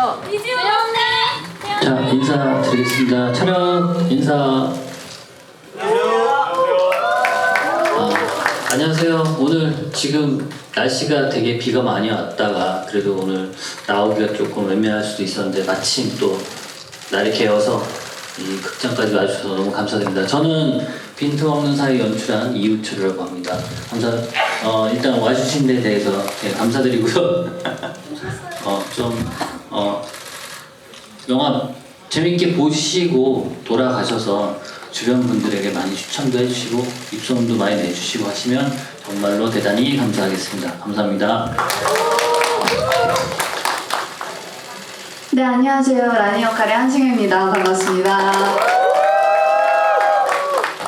이지훈 언니. 자 인사드리겠습니다. 촬영 인사. 아, 안녕하세요. 오늘 지금 날씨가 되게 비가 많이 왔다가 그래도 오늘 나오기가 조금 애매할 수도 있었는데 마침 또 날이 개어서 이 극장까지 와주셔서 너무 감사드립니다. 저는 빈틈없는 사이 연출한 이우철이라고 합니다. 감사. 어, 일단 와주신 데 대해서 예, 감사드리고요. 어, 좀 어, 영화 재밌게 보시고 돌아가셔서 주변 분들에게 많이 추천도 해주시고 입소문도 많이 내주시고 하시면 정말로 대단히 감사하겠습니다. 감사합니다. 네, 안녕하세요. 라니 역할의 한승혜입니다. 반갑습니다.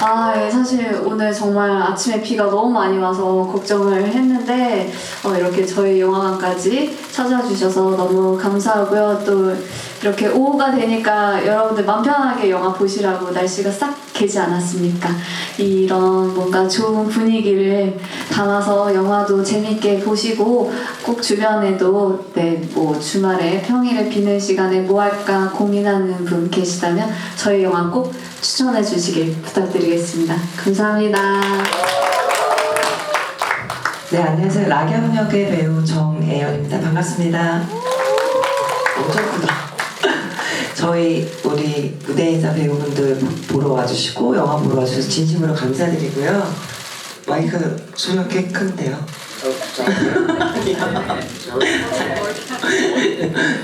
아, 예, 사실 오늘 정말 아침에 비가 너무 많이 와서 걱정을 했는데 어, 이렇게 저희 영화관까지 찾아주셔서 너무 감사하고요. 또 이렇게 오후가 되니까 여러분들 맘 편하게 영화 보시라고 날씨가 싹 개지 않았습니까? 이런 뭔가 좋은 분위기를 담아서 영화도 재밌게 보시고 꼭 주변에도 네, 뭐 주말에 평일에 비는 시간에 뭐 할까 고민하는 분 계시다면 저희 영화 꼭 추천해 주시길 부탁드리겠습니다. 감사합니다. 네, 안녕하세요. 락영 역의 배우 정애연입니다. 반갑습니다. 엄청 크다. 저희 우리 무대 인사 배우분들 보러 와주시고 영화 보러 와주셔서 진심으로 감사드리고요. 마이크 소리가 꽤 큰데요.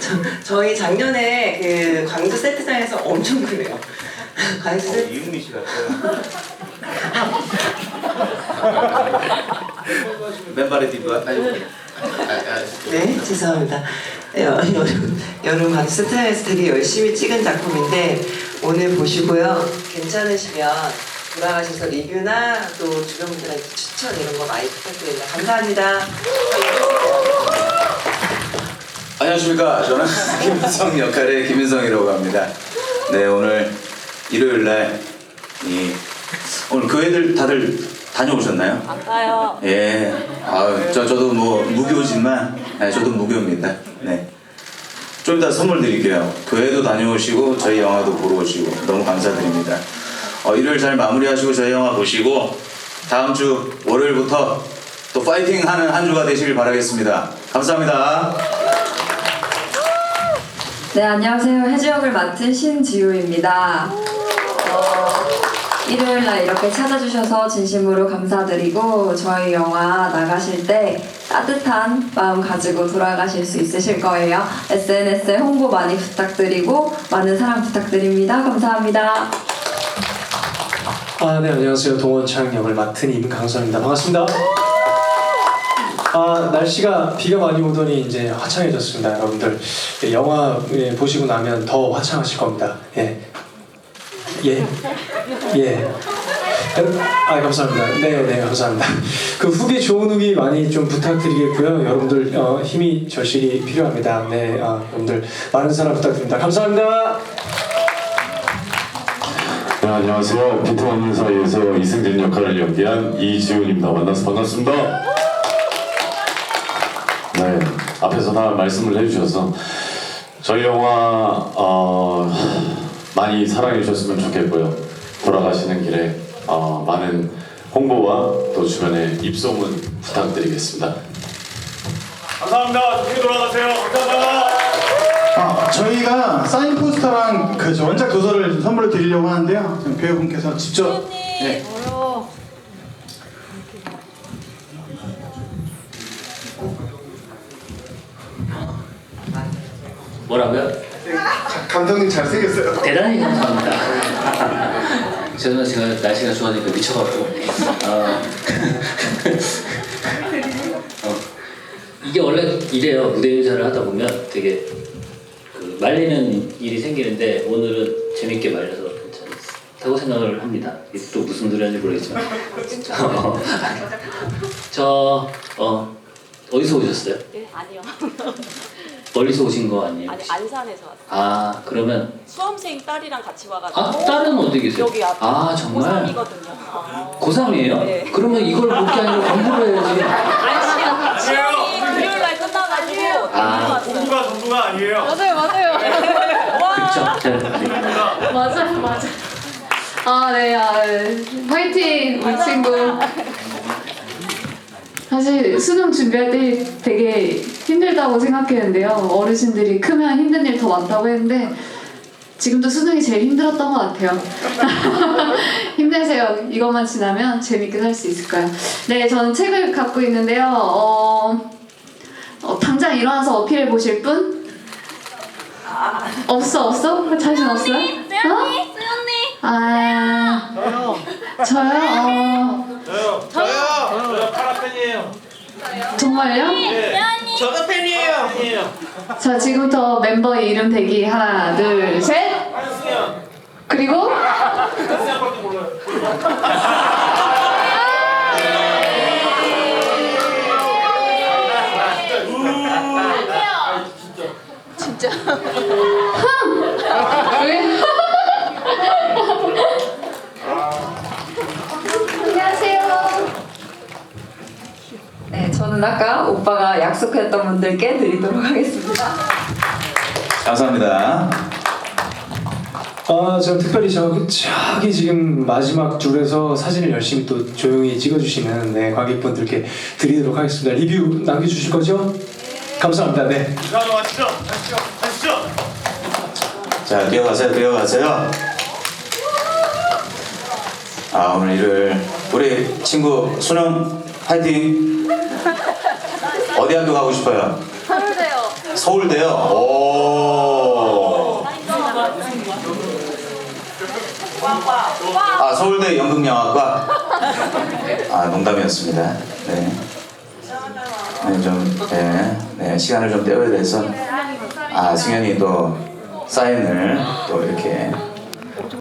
저, 저희 작년에 그 광주 세트장에서 엄청 그래요. 광주 세트 이은미 씨 같아요. 맨발의 디브가 아니, 네, 죄송합니다. 여, 여름, 여름 광주 세트장에서 되게 열심히 찍은 작품인데 오늘 보시고요. 괜찮으시면 돌아가셔서 리뷰나 또 주변 분들한테 추천 이런 거 많이 부탁드립니다. 감사합니다. 안녕하십니까. 저는 김인성 역할의 김인성이라고 합니다. 네, 오늘 일요일 날, 이, 오늘 교회들 다들 다녀오셨나요? 안 가요. 예. 아, 저, 저도 뭐, 무교지만, 네, 저도 무교입니다. 네. 좀 이따 선물 드릴게요. 교회도 다녀오시고, 저희 영화도 보러 오시고, 너무 감사드립니다. 어, 일요일 잘 마무리하시고, 저희 영화 보시고, 다음 주 월요일부터 또 파이팅 하는 한 주가 되시길 바라겠습니다. 감사합니다. 네, 안녕하세요. 해주 역을 맡은 신지우입니다. 어, 일요일 날 이렇게 찾아주셔서 진심으로 감사드리고 저희 영화 나가실 때 따뜻한 마음 가지고 돌아가실 수 있으실 거예요. SNS에 홍보 많이 부탁드리고 많은 사랑 부탁드립니다. 감사합니다. 아, 네, 안녕하세요. 동원창 역을 맡은 임강선입니다. 반갑습니다. 아, 날씨가 비가 많이 오더니 이제 화창해졌습니다, 여러분들. 예, 영화 예, 보시고 나면 더 화창하실 겁니다. 예. 예. 예. 아, 감사합니다. 네, 네, 감사합니다. 그 후기, 좋은 후기 많이 좀 부탁드리겠고요. 여러분들 어, 힘이 절실히 필요합니다. 네, 아, 여러분들 많은 사랑 부탁드립니다. 감사합니다. 네, 안녕하세요. 빈틈없는 사이에서 이승진 역할을 연기한 이지훈입니다. 만나서 반갑습니다. 네, 앞에서 다 말씀을 해주셔서 저희 영화 어, 많이 사랑해 주셨으면 좋겠고요. 돌아가시는 길에 어, 많은 홍보와 또 주변에 입소문 부탁드리겠습니다. 감사합니다. 조심히 돌아가세요. 감사합니다. 아, 저희가 사인 포스터랑 그 원작 도서를 선물로 드리려고 하는데요. 지금 배우분께서 직접 네. 뭐라고요? 감독님 잘생겼어요. 대단히 감사합니다. 저는 제가 날씨가 좋아지니까 미쳐갖고 어, 어, 이게 원래 이래요 무대 인사를 하다 보면 되게 그 말리는 일이 생기는데 오늘은 재밌게 말려서 괜찮다고 생각을 합니다. 이게 또 무슨 소리 하는지 모르겠지만 어, 저 어, 어디서 오셨어요? 네, 아니요. 멀리서 오신 거 아니에요? 아니 안산에서 왔어요. 아 그러면 수험생 딸이랑 같이 와가지고. 아 딸은 어디 계세요? 여기 앞. 아 정말? 고3이거든요. 고3이에요? 네. 그러면 이걸 볼 게 아니라 공부를 해야지. 아니 시험 시험이 금요일 날 끝나가지고 아. 왔어요. 공부가 좀 전부가 아니에요. 맞아요, 맞아요. 그쵸? 네. 맞아요, 맞아요. 아, 네, 아, 네. 화이팅, 우리 친구. 사실 수능 준비할 때 되게 힘들다고 생각했는데요. 어르신들이 크면 힘든 일 더 많다고 했는데 지금도 수능이 제일 힘들었던 것 같아요. 힘내세요. 이것만 지나면 재밌게 살 수 있을 거예요. 네, 저는 책을 갖고 있는데요. 어, 어, 당장 일어나서 어필해 보실 분? 없어, 없어? 자신 없어요? 어? 아, 저요? 어, 저요. 정말요? 저도 팬이에요. 팬이에요. 자, 지금부터 멤버 이름 대기 하나, 둘, 셋. 그리고 한승현밖에 몰라요. 왜? 안녕하세요. 네, 저는 아까 오빠가 약속했던 분들께 드리도록 하겠습니다. 감사합니다. 아, 저 특별히 저기 저기 지금 마지막 줄에서 사진을 열심히 또 조용히 찍어주시는 네, 관객분들께 드리도록 하겠습니다. 리뷰 남겨주실 거죠? 감사합니다. 네. 자, 가시죠. 가시죠. 가시죠. 자, 뛰어가세요, 뛰어가세요. 아, 오늘 일을 우리 친구 수능 파이팅. 어디 학교 가고 싶어요? 서울대요. 서울대요. 오. 아, 서울대 연극영화과. 아, 농담이었습니다. 네. 네, 좀, 네, 네, 시간을 좀 때워야 돼서. 아, 승현이 또 사인을 또 이렇게